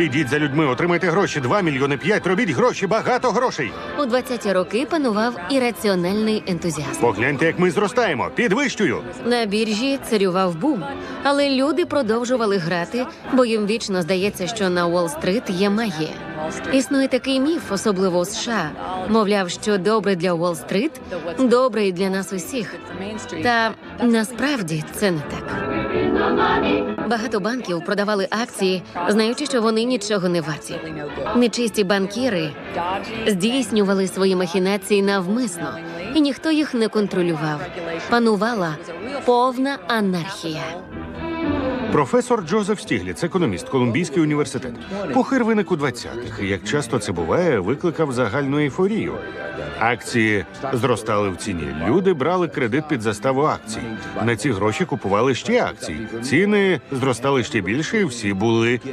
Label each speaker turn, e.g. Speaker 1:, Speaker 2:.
Speaker 1: Ідіть за людьми, отримайте гроші. Два мільйони п'ять. Робіть гроші, багато грошей.
Speaker 2: У 20-ті роки панував ірраціональний ентузіазм.
Speaker 1: Погляньте, як ми зростаємо. Підвищую.
Speaker 2: На біржі царював бум, але люди продовжували грати, бо їм вічно здається, що на Уолл-стрит є магія. Існує такий міф, особливо у США. Мовляв, що добре для Уолл-стрит, добре і для нас усіх. Та насправді це не так. Багато банків продавали акції, знаючи, що вони нічого не варті. Нечисті банкіри здійснювали свої махінації навмисно, і ніхто їх не контролював. Панувала повна анархія.
Speaker 1: Професор Джозеф Стігліц, економіст, Колумбійський університет. Похир виник у 20-х, як часто це буває, викликав загальну ейфорію. Акції зростали в ціні. Люди брали кредит під заставу акцій. На ці гроші купували ще акції. Ціни зростали ще більше, і всі були у